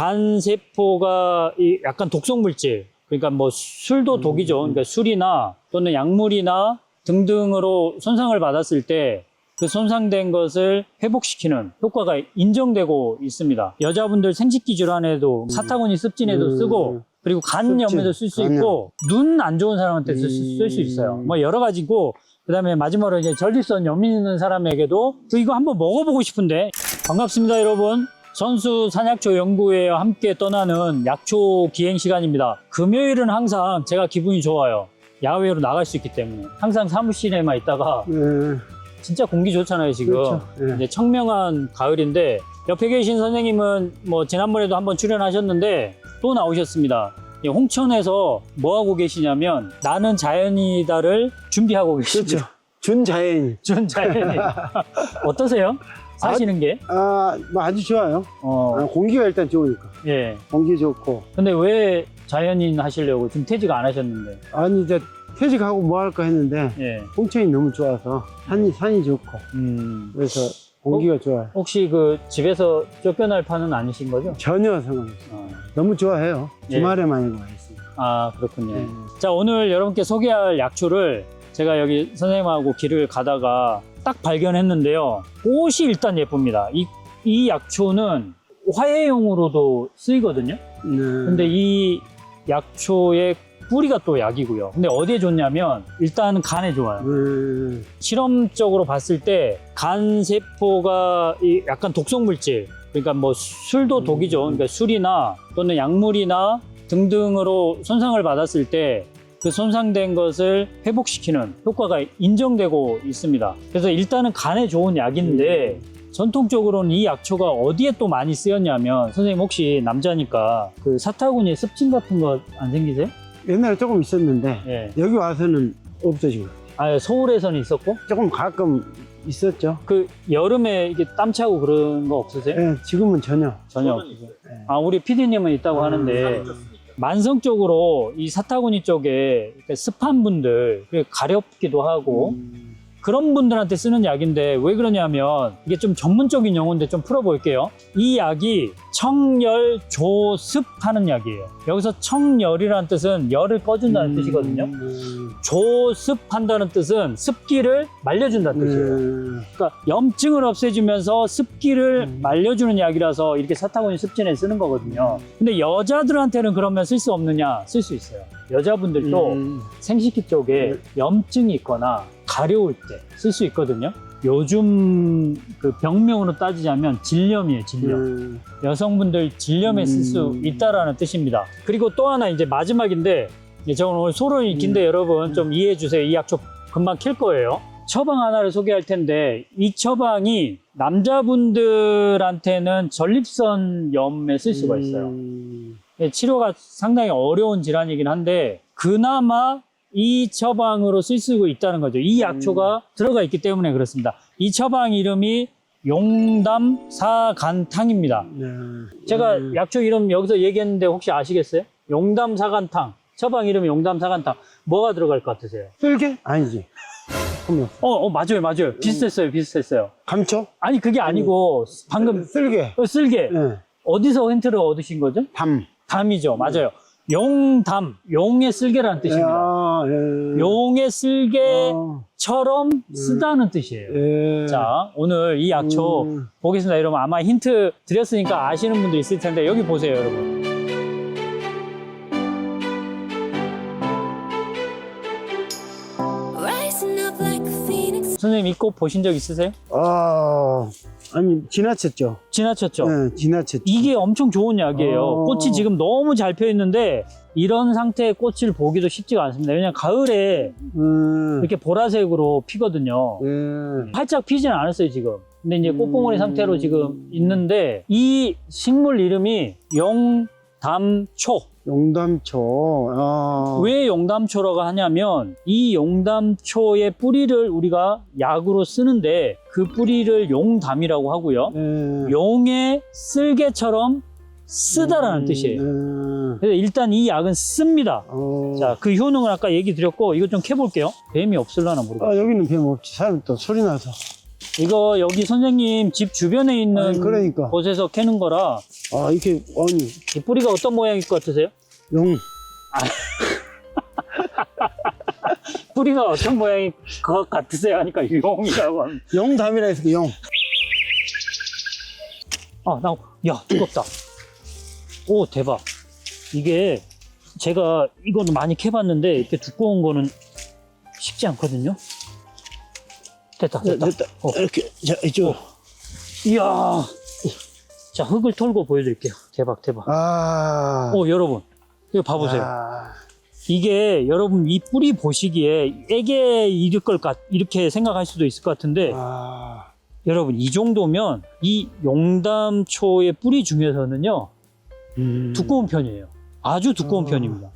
간 세포가 이 약간 독성 물질, 그러니까 뭐 술도 독이죠. 그러니까 술이나 또는 약물이나 등등으로 손상을 받았을 때 그 손상된 것을 회복시키는 효과가 인정되고 있습니다. 여자분들 생식기 질환에도 사타구니 습진에도 음. 쓰고 그리고 간염에도 쓸 수. 있고 눈 안 좋은 사람한테 쓸수 음. 있어요. 뭐 여러 가지고 그다음에 마지막으로 이제 전립선 염 있는 사람에게도 또 이거 한번 먹어보고 싶은데 반갑습니다 여러분. 선수 산약초 연구회와 함께 떠나는 약초 기행 시간입니다. 금요일은 항상 제가 기분이 좋아요. 야외로 나갈 수 있기 때문에 항상 사무실에만 있다가 네. 진짜 공기 좋잖아요 지금. 그렇죠. 네. 이제 청명한 가을인데 옆에 계신 선생님은 뭐 지난번에도 한번 출연하셨는데 또 나오셨습니다. 이 홍천에서 뭐 하고 계시냐면 나는 자연이다를 준비하고 그렇죠. 계십니다. 준자연이. 준 자연이 어떠세요? 사시는 게? 아, 뭐 아주 좋아요. 어, 아, 공기가 일단 좋으니까. 예. 공기 좋고. 근데 왜 자연인 하시려고 지금 퇴직 안 하셨는데? 아니, 이제 퇴직하고 뭐 할까 했는데, 예. 홍천이 너무 좋아서, 산이, 산이 좋고, 음. 그래서 공기가 좋아요. 혹시 그 집에서 쫓겨날 판은 아니신 거죠? 전혀 상관없어요. 어. 너무 좋아해요. 예. 주말에만 이거 있습니다. 아, 그렇군요. 네. 자, 오늘 여러분께 소개할 약초를 제가 여기 선생님하고 길을 가다가 딱 발견했는데요. 꽃이 일단 예쁩니다. 이, 이 약초는 화해용으로도 쓰이거든요. 네. 근데 이 약초의 뿌리가 또 약이고요. 근데 어디에 좋냐면 일단 간에 좋아요. 네. 실험적으로 봤을 때 간 세포가 이 약간 독성 물질, 그러니까 뭐 술도 독이죠. 그러니까 술이나 또는 약물이나 등등으로 손상을 받았을 때 그 손상된 것을 회복시키는 효과가 인정되고 있습니다. 그래서 일단은 간에 좋은 약인데 전통적으로는 이 약초가 어디에 또 많이 쓰였냐면 선생님 혹시 남자니까 그 사타구니 습진 같은 거 안 생기세요? 옛날에 조금 있었는데, 예. 여기 와서는 없어진 거예요. 아 서울에서는 있었고 조금 가끔 있었죠. 그 여름에 이게 땀 차고 그런 거 없으세요? 예, 지금은 전혀. 전혀 없으세요. 아 우리 PD님은 있다고 하는데 만성적으로 이 사타구니 쪽에 습한 분들 가렵기도 하고 음, 그런 분들한테 쓰는 약인데 왜 그러냐면 이게 좀 전문적인 용어인데 좀 풀어볼게요. 이 약이 청열 조습하는 약이에요. 여기서 청열이라는 뜻은 열을 꺼준다는 뜻이거든요. 음, 조습한다는 뜻은 습기를 말려준다는 뜻이에요. 음, 그러니까 염증을 없애주면서 습기를 음. 말려주는 약이라서 이렇게 사타구니 습진에 쓰는 거거든요. 근데 여자들한테는 그러면 쓸 수 없느냐? 쓸 수 있어요. 여자분들도 음, 생식기 쪽에 염증이 있거나 가려울 때 쓸 수 있거든요. 요즘 그 병명으로 따지자면 질염이에요, 질염. 음, 여성분들 질염에 쓸 수 음. 있다라는 뜻입니다. 그리고 또 하나 이제 마지막인데 저는 오늘 소론이 긴데 음. 여러분 좀 이해해 주세요. 이 약초 금방 킬 거예요. 처방 하나를 소개할 텐데 이 처방이 남자분들한테는 전립선 염에 쓸 수가 있어요. 음, 예, 치료가 상당히 어려운 질환이긴 한데 그나마 이 처방으로 쓸수 있다는 거죠. 이 약초가 들어가 있기 때문에 그렇습니다. 이 처방 이름이 용담사간탕입니다. 네. 제가 음, 약초 이름 여기서 얘기했는데 혹시 아시겠어요? 용담사간탕. 처방 이름이 용담사간탕. 뭐가 들어갈 것 같으세요? 쓸개? 아니지. 그러면 어, 어 맞아요, 맞아요. 비슷했어요, 비슷했어요. 감초? 아니 그게 아니고 방금 쓸개. 어, 쓸개 네. 어디서 힌트를 얻으신 거죠? 담. 담이죠, 맞아요. 용담, 용의 쓸개라는 뜻입니다. 아, 예. 용의 쓸개처럼 어, 쓰다는 뜻이에요. 예. 자, 오늘 이 약초 음. 보겠습니다. 여러분 아마 힌트 드렸으니까 아시는 분도 있을 텐데 여기 보세요, 여러분. 선생님 이 꽃 보신 적 있으세요? 아, 아니, 지나쳤죠. 지나쳤죠? 네, 지나쳤죠. 이게 엄청 좋은 약이에요. 어. 꽃이 지금 너무 잘 펴 있는데 이런 상태의 꽃을 보기도 쉽지가 않습니다. 왜냐면 가을에 음, 이렇게 보라색으로 피거든요. 예. 활짝 피지는 않았어요, 지금. 근데 이제 꽃봉오리 음. 상태로 지금 있는데 이 식물 이름이 용담초. 용담초. 아. 왜 용담초라고 하냐면 이 용담초의 뿌리를 우리가 약으로 쓰는데 그 뿌리를 용담이라고 하고요. 예. 용의 쓸개처럼 쓰다라는 음, 뜻이에요. 예. 그래서 일단 이 약은 씁니다. 어. 자, 그 효능을 아까 얘기 드렸고 이거 좀 캐볼게요. 뱀이 없을라나 모르겠어요. 아, 여기는 뱀 없지. 사람 또 소리 나서. 이거 여기 선생님 집 주변에 있는 아니, 그러니까. 곳에서 캐는 거라 아, 이렇게, 아니, 이 뿌리가 어떤 모양일 것 같으세요? 용. 뿌리가 어떤 모양일 것 같으세요? 하니까 용이라고 합니다. 용담이라 해서 그 용. 아, 나, 야, 뜨겁다. 오, 대박. 이게 제가 이거는 많이 캐봤는데 이렇게 두꺼운 거는 쉽지 않거든요. 됐다, 됐다. 됐다. 어. 이렇게, 자, 이쪽. 이야. 자, 흙을 털고 보여드릴게요. 대박, 대박. 아. 오, 여러분. 이거 봐보세요. 아. 이게 여러분 이 뿌리 보시기에 애게 이럴 걸 같, 이렇게 생각할 수도 있을 것 같은데 아. 여러분 이 정도면 이 용담초의 뿌리 중에서는요 음. 두꺼운 편이에요. 아주 두꺼운 어. 편입니다.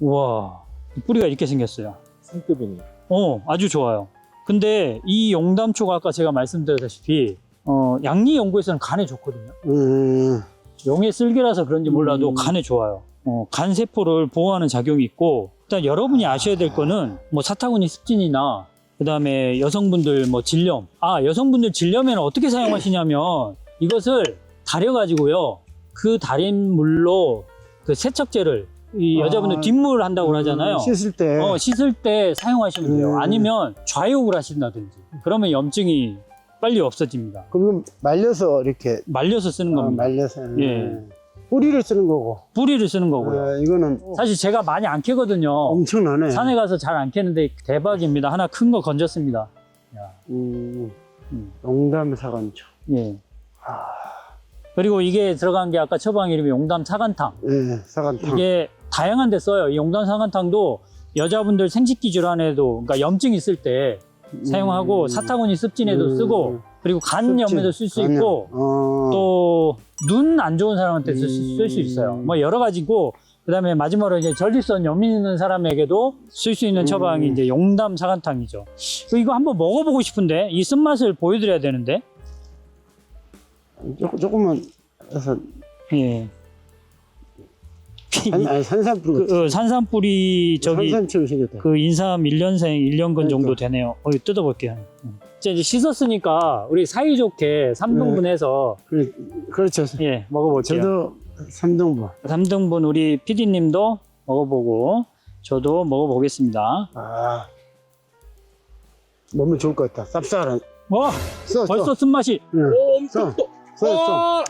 우와, 이 뿌리가 이렇게 생겼어요. 상급이네. 어, 아주 좋아요. 근데 이 용담초가 아까 제가 말씀드렸다시피 어, 양리 연구에서는 간에 좋거든요. 음. 용의 쓸개라서 그런지 몰라도 음. 간에 좋아요. 어, 간 세포를 보호하는 작용이 있고 일단 여러분이 아셔야 될 거는 뭐 사타구니 습진이나 그다음에 여성분들 뭐 질염 아 여성분들 질염에는 어떻게 사용하시냐면 이것을 달여 가지고요 그 달인 물로 그 세척제를 이 아, 여자분들 뒷물 한다고 하잖아요. 음, 씻을 때. 어, 씻을 때 사용하시면 돼요. 음. 아니면 좌욕을 하신다든지 그러면 염증이 빨리 없어집니다. 그러면 말려서 이렇게. 말려서 쓰는 아, 겁니다. 말려서. 예. 뿌리를 쓰는 거고. 뿌리를 쓰는 거고요. 아, 이거는 사실 제가 많이 안 캐거든요. 엄청나네. 산에 가서 잘 안 캐는데 대박입니다. 하나 큰 거 건졌습니다. 야, 음. 음. 용담 사관초. 예. 아. 그리고 이게 들어간 게 아까 처방 이름이 용담 사간탕. 예, 사관탕. 이게 다양한 데 써요. 이 용담 사간탕도 여자분들 생식기 질환에도 그러니까 염증 있을 때 사용하고 음. 사타구니 습진에도 음. 쓰고 그리고 간 염에도 쓸 수. 있고 어. 또눈 안 좋은 사람한테 쓸수 음. 있어요. 뭐 여러 가지고 그다음에 마지막으로 이제 전립선 염이 있는 사람에게도 쓸 수 있는 음. 처방이 이제 용담 사간탕이죠. 이거 한번 먹어보고 싶은데 이 쓴맛을 보여드려야 되는데. 조금, 조금만 해서. 예. 아니, 아니 산산뿌리. 그, 어, 산삼뿌리 저기 생겼다. 그 인삼 1년생 1년근 정도 그러니까. 되네요. 어, 이거 뜯어볼게요. 음. 이제 이제 씻었으니까 우리 사이좋게 3등분 해서 그래, 그렇죠. 예 먹어볼게요. 저도 삼등분. 3등분 우리 PD님도 먹어보고 저도 먹어보겠습니다. 아. 먹으면 좋을 것 같다. 쌉쌀한. 와 써, 벌써 써. 쓴맛이 응. 오, 엄청 써. 또. 써, 써. 어!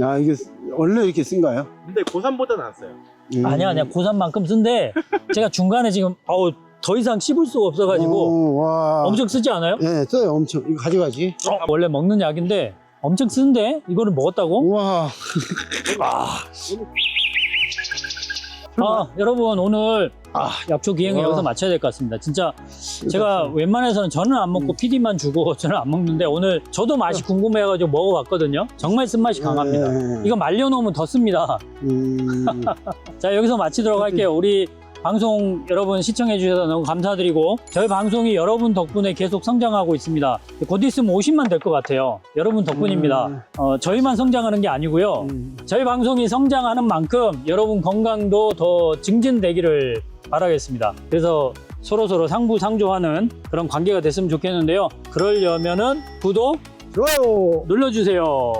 야, 이게 원래 이렇게 쓴가요? 근데 고3보다 낫어요. 음. 아니야 아니야 고3만큼 쓴데 제가 중간에 지금 어우 더 이상 씹을 수가 없어가지고 오, 와. 엄청 쓰지 않아요? 예, 써요, 엄청. 이거 가져가지. 어, 원래 먹는 약인데 엄청 쓴데 이거를 먹었다고? 우와. 아 여러분 오늘 아, 약초 기행을 와. 여기서 마쳐야 될 것 같습니다. 진짜 제가 웬만해서는 저는 안 먹고 PD만 주고 저는 안 먹는데 오늘 저도 맛이 궁금해가지고 먹어봤거든요. 정말 쓴맛이 강합니다. 예, 예. 이거 말려놓으면 더 씁니다. 음. 자 여기서 마치도록 할게요. 우리 방송 여러분 시청해 주셔서 너무 감사드리고 저희 방송이 여러분 덕분에 계속 성장하고 있습니다. 곧 있으면 50만 될 것 같아요. 여러분 덕분입니다. 음. 어, 저희만 성장하는 게 아니고요. 음. 저희 방송이 성장하는 만큼 여러분 건강도 더 증진되기를 바라겠습니다. 그래서 서로서로 상부상조하는 그런 관계가 됐으면 좋겠는데요. 그러려면은 구독 좋아요. 눌러주세요.